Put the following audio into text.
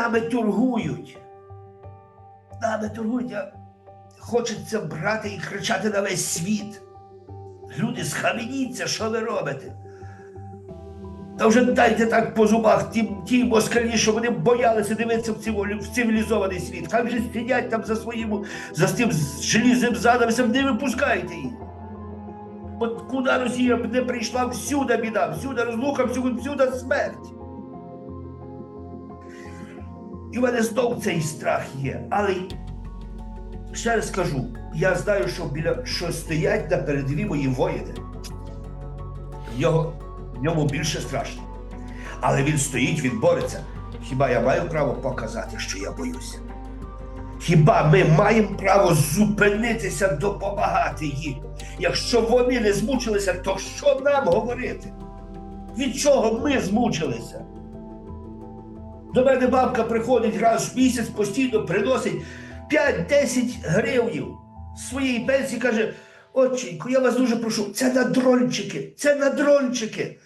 нами торгують. Нами торгують. Хочеться брати і кричати на весь світ. Люди, схаменіться, що ви робите? Та вже дайте так по зубах тим, ті москалі, що вони боялися дивитися в цивілізований світ. Хай вже сидять там за своїм, за тим желізним занавесом, не випускайте їх. От куди Росія не прийшла, всюди біда, всюди розлука, всюди, всюди смерть. І в мене знов цей страх є. Але ще раз скажу, я знаю, що біля що стоять на передовій мої воїни. Його, йому більше страшно. Але він стоїть, він бореться. Хіба я маю право показати, що я боюся? Хіба ми маємо право зупинитися, допомагати їм? Якщо вони не змучилися, то що нам говорити? Від чого ми змучилися? До мене бабка приходить раз в місяць, постійно приносить 5-10 гривнів своєї пенсії, каже: Отченько, я вас дуже прошу, це на дрончики, це на дрончики.